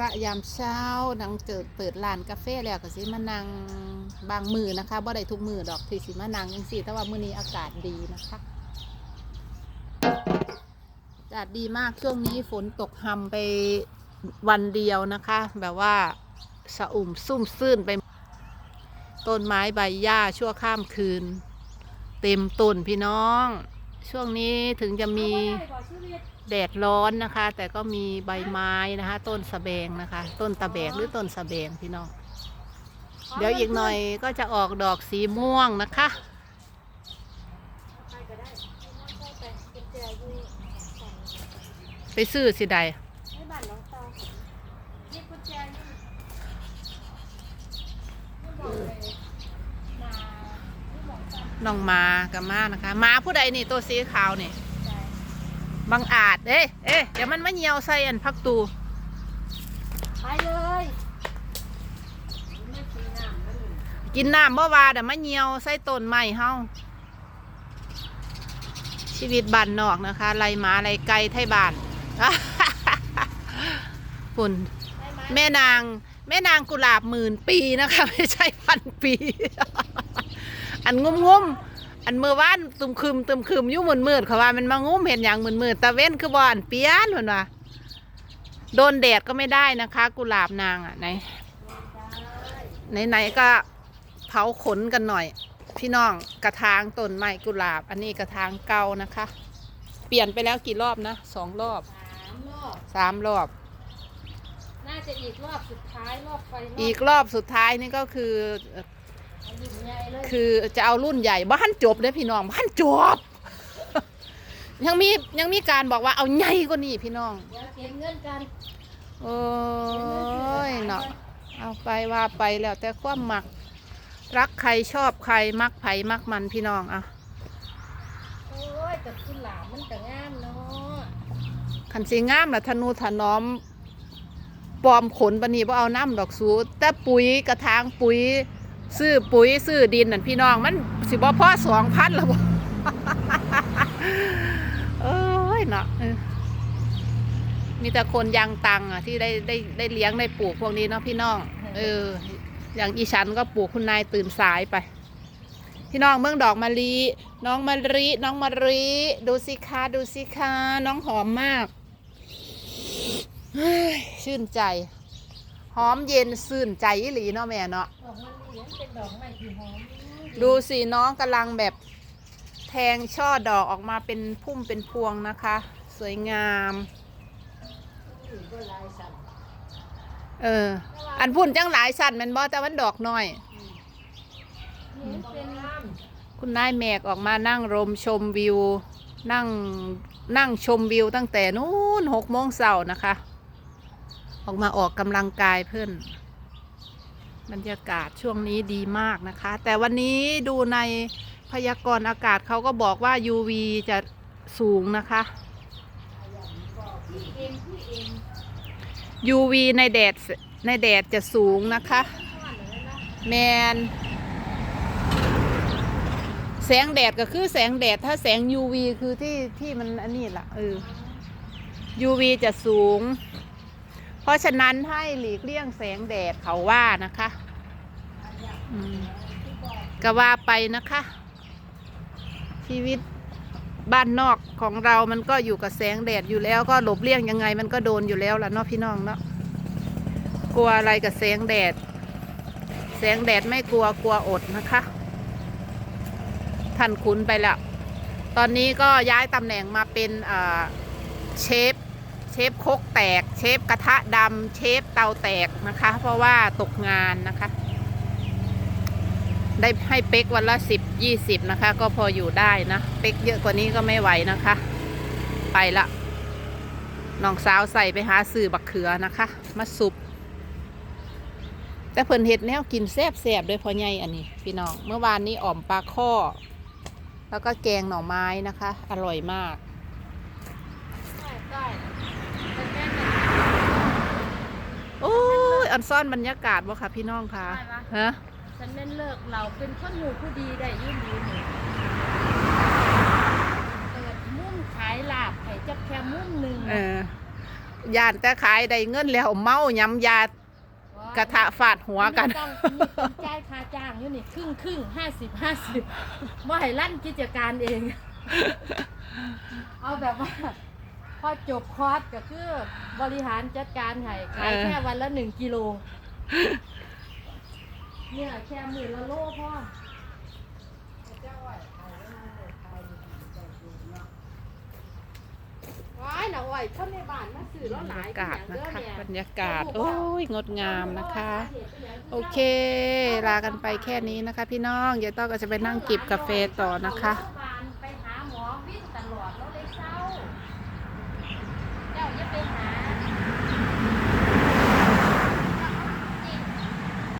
ระยามเช้านังเจิดเปิดร้านกาแฟแล้วก็สิมานั่งบางมือนะคะบ่ได้ทุกมือดอกที่สิมานั่งจังซี่แต่ว่ามื้อนี้อากาศดีนะคะอากาศดีมากช่วงนี้ฝนตกหำไปวันเดียวนะคะ แบบว่าสะอุ่มซุ่มซื่นไป ต้นไม้ใบหญ้าชั่วข้ามคืน เต็มต้นพี่น้อง ช่วงนี้ถึงจะมี แดดร้อนนะคะ แต่ก็มีใบไม้นะคะ ต้นสะแบงนะคะ ต้นตะแบกหรือต้นสะแบงพี่น้องเดี๋ยวอีกหน่อยก็จะออกดอกสีม่วงนะคะไปซื้อสิใดน้องมากับมานะคะหมาผู้ใดนี่ตัวสีขาวนี่ บังอาจเอ๊ะเอ๊ะเดี๋ยวมันมาเหี่ยวใส่อันพักตูไปเลยกินน้ำบ่ว่าเดี๋ยวมาเหี่ยวใส่ต้นไม้เฮาชีวิตบ้านนอกนะคะไรหมาไรไก่ไทยบ้านปุ่นแม่นาง แม่นางกุหลาบหมื่นปีนะคะ ไม่ใช่พันปี อันงุมงุมๆ อันเมื่อวานตุมคืมตุมคืมอยู่มืนมืดๆเขาว่ามันมางุ้มเห็นอย่างมืนมืดๆตะเว้นคือบ่อันเปียนเหมือนว่าโดนแดดก็ไม่ได้นะคะ กุหลาบนางอะไหนไหนไหนๆก็เผาขนกันหน่อย พี่น้องกระถางต้นไม้กุหลาบ อันนี้กระถางเก่านะคะ เปลี่ยนไปแล้วกี่รอบนะสองรอบสามรอบสามรอบ น่าจะอีกรอบสุดท้ายรอบไฟรบอีกรอบสุดท้ายนี่ก็คือ คือจะเอารุ่นใหญ่บ้านจบเด้อพี่น้องบ้านจบ ยังมียังมีการบอกว่าเอาใหญ่กว่านี้พี่น้อง เก็บเงินกันโอ้ยเนาะเอาไปว่าไปแล้วแต่ความมัก รักใครชอบใครมักไผมักมันพี่น้องอะโอ้ยแต่คุณหลามมันแต่งามเนาะขันสีงามละธนูถนอมปลอมขนปนนีบ่เอาน้ำดอกสูแต่ปุ๋ยกระถางปุ๋ย ซื้อปุ๋ยซื้อดินนั่นพี่น้องมันสิบ่พอสองพันละบ่เอ้ยเนาะมีแต่คนยังตังอะที่ได้ได้ได้เลี้ยงได้ปลูกพวกนี้เนาะพี่น้องเออ อย่างอีฉันก็ปลูกคุณนายตื่นสายไป พี่น้องเมืองดอกมะลิน้องมะลิน้องมะลิดูสิคะดูสิคะน้องหอมมากชื่นใจ หอมเย็นซื่นใจอีหลีเนาะแม่เนาะ ดูสิน้องกำลังแบบแทงช่อดอกออกมาเป็นพุ่มเป็นพวงนะคะ สวยงาม เออ อันพุ่นจังหลายสันมันบ่แต่วันดอกน้อย คุณนายแมกออกมานั่งรมชมวิว นั่งนั่งชมวิวตั้งแต่นู้นหกโมงเช้านะคะ ออกมาออกกำลังกายเพื่อน บรรยากาศช่วงนี้ดีมากนะคะ แต่วันนี้ดูในพยากรณ์อากาศเขาก็บอกว่า UV จะสูงนะคะ UV ในแดดในแดดจะสูงนะคะ แมน แสงแดดก็คือแสงแดดถ้าแสง UV คือที่ที่มันอันนี้ล่ะเออ UV จะสูง เพราะฉะนั้นให้หลีกเลี่ยงแสงแดดเขาว่านะคะก็ว่าไปนะคะ ชีวิตบ้านนอกของเรามันก็อยู่กับแสงแดดอยู่แล้วก็หลบเลี่ยงยังไง มันก็โดนอยู่แล้วล่ะเนาะพี่น้องเนาะกลัวอะไรกับแสงแดด แสงแดดไม่กลัวกลัวอดนะคะท่านคุ้นไปแล้ว ตอนนี้ก็ย้ายตำแหน่งมาเป็นเชฟ เชฟคกแตก เชฟกระทะดำเชฟเตาแตกนะคะ เพราะว่าตกงานนะคะ ได้ให้เป๊กวันละสิบยี่สิบนะคะ ก็พออยู่ได้นะ เป๊กเยอะกว่านี้ก็ไม่ไหวนะคะ ไปละน้องสาวใส่ไปหาสื่อบักเขือนะคะ มาสุบแต่เพิ่นเห็ดแนวกินแซ่บแซบด้วยพอใหญ่อันนี้ พี่น้องเมื่อวานนี้อ่อมปลาข้อ แล้วก็แกงหน่อไม้นะคะ อร่อยมาก ได้ได้แต่แม่เนี่ย โอ้ยอันซ่อนบรรยากาศบ่ค่ะพี่น้องคะได้ปะ ฮะฉันเล่นเลิกเราเป็นคนหูผู้ดีได้ยื่นดีหนึ่งเปิดมุ้มขายลาบให้จับแค่มุ้มหนึ่งเออย่านแต่ขายได้เงินแล้วเมายำยากระทะฟาดหัวกันต้องมีต้องจ่ายค่าจ้างอยู่นี่ครึ่งครึ่งห้าสิบห้าสิบว่าให้ลั่นกิจการเอง เอาแบบว่าพ อจบคอร์สก็คือบริหารจัดการให้ขายเออแค่วันละหนึ่งกิโลเนี่ยแค่หมื่นละโลพ่อว้ายหน่อยคนในบ้านมาซื้อแล้วหบรลารยยากาศนะคะอย่างบรเด้อรยากาศ โอ้ย งดงามนะคะ โอเค ลากันไปแค่นี้นะคะ พี่น้องยายต้อก็จะไปนั่งจิบกาแฟต่อนะคะแม่